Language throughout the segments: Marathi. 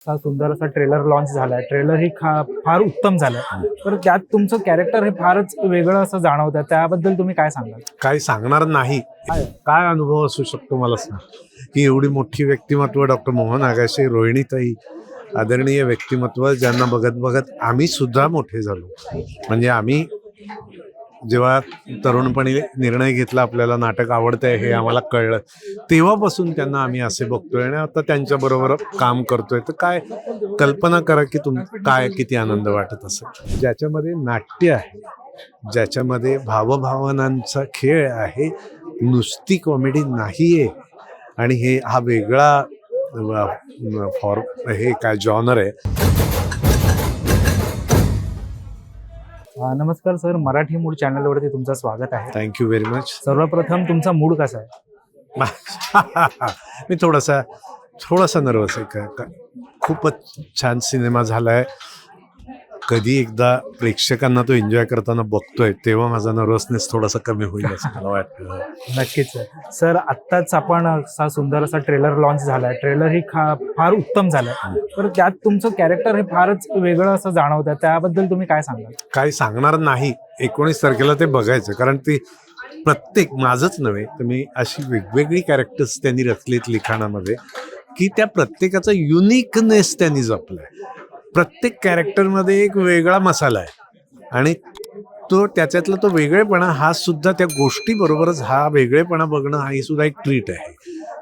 असा सुंदर असा ट्रेलर लॉन्च झालाय. ट्रेलर ही खा- फार उत्तम झालंय. तर त्यात तुमचं कॅरेक्टर हे फारच वेगळं असं जाणवतं त्याबद्दल तुम्ही काय सांगाल? काही सांगणार नाही. काय अनुभव असू शकतो मला सांग. की एवढी मोठी व्यक्तिमत्व डॉक्टर मोहन आगाशे रोहिणीताई आदरणीय व्यक्तिमत्व ज्यांना बघत बघत आम्ही सुद्धा मोठे झालो. म्हणजे आम्ही जेव्हा तरुणपणी निर्णय घेतला आपल्याला नाटक आवडतंय हे आम्हाला कळलं. तेव्हापासून त्यांना आम्ही असे बघतोय आणि आता त्यांच्याबरोबर काम करतोय. तर काय कल्पना करा की तुम काय किती आनंद वाटत असेल. ज्याच्यामध्ये नाट्य आहे ज्याच्यामध्ये भावभावनांचा खेळ आहे नुसती कॉमेडी नाही आहे आणि हे हा वेगळा फॉर हे काय जॉनर आहे. नमस्कार सर मराठी मूड चॅनलवरती तुमचं स्वागत आहे. थँक्यू व्हेरी मच सर्वप्रथम तुमचा मूड कसा आहे? मी थोडासा थोडासा नर्वस आहे. का खूपच छान सिनेमा झालाय. कधी एकदा प्रेक्षकांना तो एन्जॉय करताना बघतोय तेव्हा माझा नर्वसनेस थोडासा कमी होईल असं मला वाटतं. नक्कीच. सर आत्ताच आपण असा सुंदर असा ट्रेलर लॉन्च झालाय. ट्रेलर ही खा- फार उत्तम झालंय. तर त्यात तुमचं कॅरेक्टर हे फारच वेगळं असं जाणवतं त्याबद्दल तुम्ही काय सांगाल? काही सांगणार नाही. एकोणीस तारखेला ते बघायचं. कारण ती प्रत्येक माझंच नव्हे तर मी अशी वेगवेगळी कॅरेक्टर्स त्यांनी रचलीत लिखाणामध्ये की त्या प्रत्येकाचा युनिकनेस त्यांनी जपलाय. प्रत्येक कॅरेक्टरमध्ये एक वेगळा मसाला आहे. आणि तो त्याच्यातला तो वेगळेपणा हा सुद्धा त्या गोष्टीबरोबरच हा वेगळेपणा बघणं हा ही सुद्धा एक ट्रीट आहे.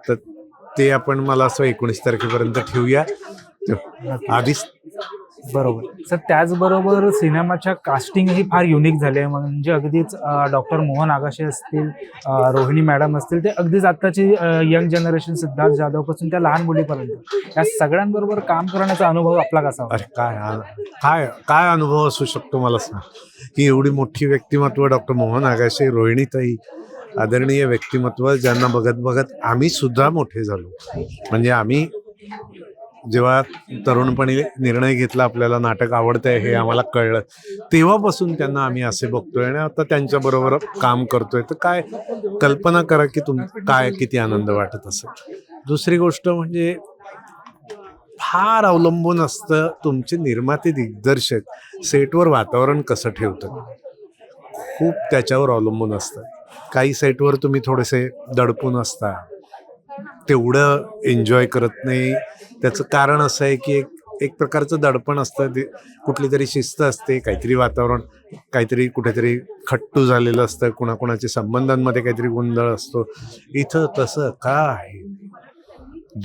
तर ते आपण मला असं एकोणीस तारखेपर्यंत ठेवूया. आधीच बरोबर. सर त्याचबरोबर सिनेमाच्या कास्टिंग ही फार युनिक झाली आहे. म्हणजे अगदीच डॉक्टर मोहन आगाशे असतील रोहिणी मॅडम असतील ते अगदीच आत्ताची यंग जनरेशन सिद्धार्थ जाधवपासून त्या लहान मुलीपर्यंत. या सगळ्यांबरोबर काम करण्याचा अनुभव आपला कसा अरे काय काय काय अनुभव असू शकतो मला सांग? की एवढी मोठी व्यक्तिमत्व डॉक्टर मोहन आगाशे रोहिणीताई आदरणीय व्यक्तिमत्व ज्यांना बघत बघत आम्ही सुद्धा मोठे झालो. म्हणजे आम्ही जेव्हा तरुणपणी निर्णय घेतला आपल्याला नाटक आवडतंय हे आम्हाला कळलं तेव्हापासून त्यांना आम्ही असे बघतोय आणि आता त्यांच्याबरोबर काम करतोय. तर काय कल्पना करा की तुम काय किती आनंद वाटत असेल. दुसरी गोष्ट म्हणजे फार अवलंबून असतं तुमचे निर्माते दिग्दर्शक. सेटवर वातावरण कसं ठेवतं? खूप त्याच्यावर अवलंबून असतं. काही सेटवर तुम्ही थोडेसे दडपून असता. तेवढं एन्जॉय करत नाही. त्याचं कारण असं आहे की एक एक प्रकारचं दडपण असतं. ते कुठली तरी शिस्त असते काहीतरी वातावरण काहीतरी कुठेतरी खट्टू झालेलं असतं कुणाकुणाच्या संबंधांमध्ये काहीतरी गोंधळ असतो. इथं तसं का आहे?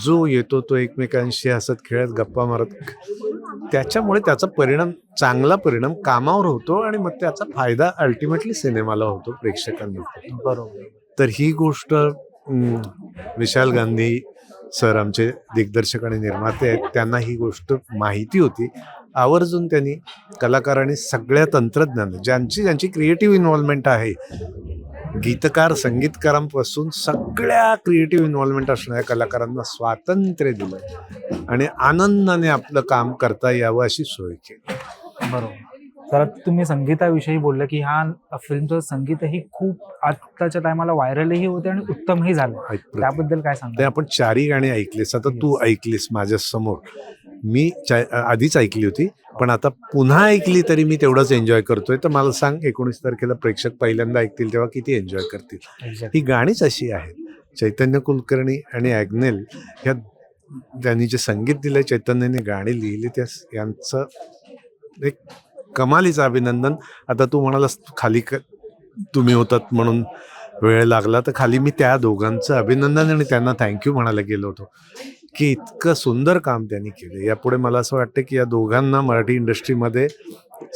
जो येतो तो एकमेकांशी हसत खेळत गप्पा मारत. त्याच्यामुळे त्याचा परिणाम चांगला परिणाम कामावर होतो आणि मग त्याचा फायदा अल्टिमेटली सिनेमाला होतो प्रेक्षकांना बरोबर. तर ही गोष्ट विशाल गांधी सर आमचे दिग्दर्शक आणि निर्माते आहेत. त्यांना ही गोष्ट माहिती होती. आवर्जून त्यांनी कलाकारांनी सगळ्या तंत्रज्ञान ज्यांची ज्यांची क्रिएटिव्ह इन्व्हॉल्वमेंट आहे गीतकार संगीतकारांपासून सगळ्या क्रिएटिव्ह इन्व्हॉल्वमेंट असणाऱ्या कलाकारांना स्वातंत्र्य दिलं आणि आनंदाने आपलं काम करता यावं अशी सोय केली. बरोबर. तर आता तुम्ही संगीताविषयी बोललं की ह्या फिल्मचं संगीतही खूप आत्ताच्या टायमाला व्हायरलही होते आणि उत्तमही झालं. त्याबद्दल काय ते सांगता आपण चारही गाणी ऐकलीस आता तू ऐकलीस माझ्यासमोर. मी आधीच ऐकली होती पण आता पुन्हा ऐकली तरी मी तेवढंच एन्जॉय करतोय. तर मला सांग एकोणीस तारखेला प्रेक्षक पहिल्यांदा ऐकतील तेव्हा किती एन्जॉय करतील. ही गाणीच अशी आहेत. चैतन्य कुलकर्णी आणि ॲग्नेल ह्या त्यांनी जे संगीत दिलं चैतन्याने गाणी लिहिली त्या यांचं एक कमालीचं अभिनंदन. आता तू म्हणालास खाली क तुम्ही होतात म्हणून वेळ लागला. तर खाली मी त्या दोघांचं अभिनंदन आणि त्यांना थँक्यू म्हणायला गेलो होतो. की इतकं सुंदर काम त्यांनी केलं. यापुढे मला असं वाटतं की या दोघांना मराठी इंडस्ट्रीमध्ये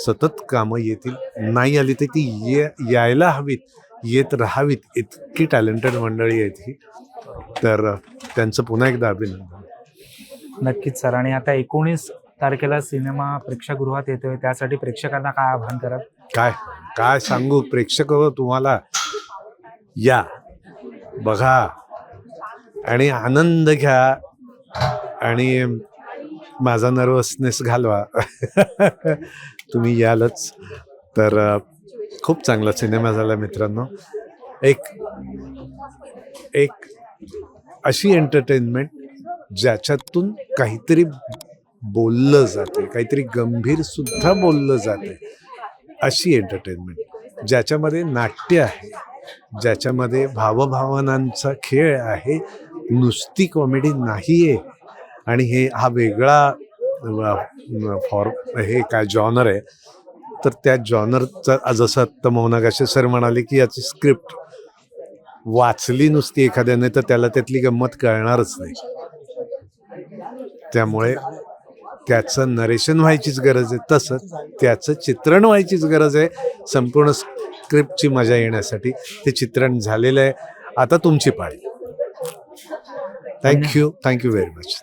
सतत कामं येतील. नाही आली तर ती ये यायला हवीत येत राहावीत. इतकी टॅलेंटेड मंडळी आहेत ही. तर त्यांचं पुन्हा एकदा अभिनंदन. नक्कीच सर. आणि आता एकोणीस तारखेला सिनेमा प्रेक्षागृहात येतोय त्यासाठी प्रेक्षकांना काय आव्हान करा काय? काय सांगू? प्रेक्षक हो, तुम्हाला या. बघा. आणि आनंद घ्या. आणि माझा नर्वसनेस घालवा. तुम्ही यालच. तर खूप चांगला सिनेमा झाला मित्रांनो. एक एक अशी एंटरटेनमेंट ज्याच्यातून काहीतरी बोललं जाते काहीतरी गंभीर सुद्धा बोललं जाते अशी एंटरटेनमेंट ज्याच्यामध्ये नाट्य आहे. ज्याच्यामध्ये भावभावनांचा खेळ आहे. नुसती कॉमेडी नाही आहे आणि हे हा वेगळा फॉर हे काय जॉनर आहे. तर त्या जॉनरचा जसं आत्ता मोहनागाशे सर म्हणाले की याची स्क्रिप्ट वाचली नुसती एखाद्याने तर त्याला त्यातली गंमत कळणारच नाही. त्यामुळे त्याचं नरेशन व्हायचीच गरज आहे. तसंच त्याचं चित्रण व्हायचीच गरज आहे. संपूर्ण स्क्रिप्टची मजा येण्यासाठी ते चित्रण झालेलं आहे. आता तुमची पाळी. Thank you thank you very much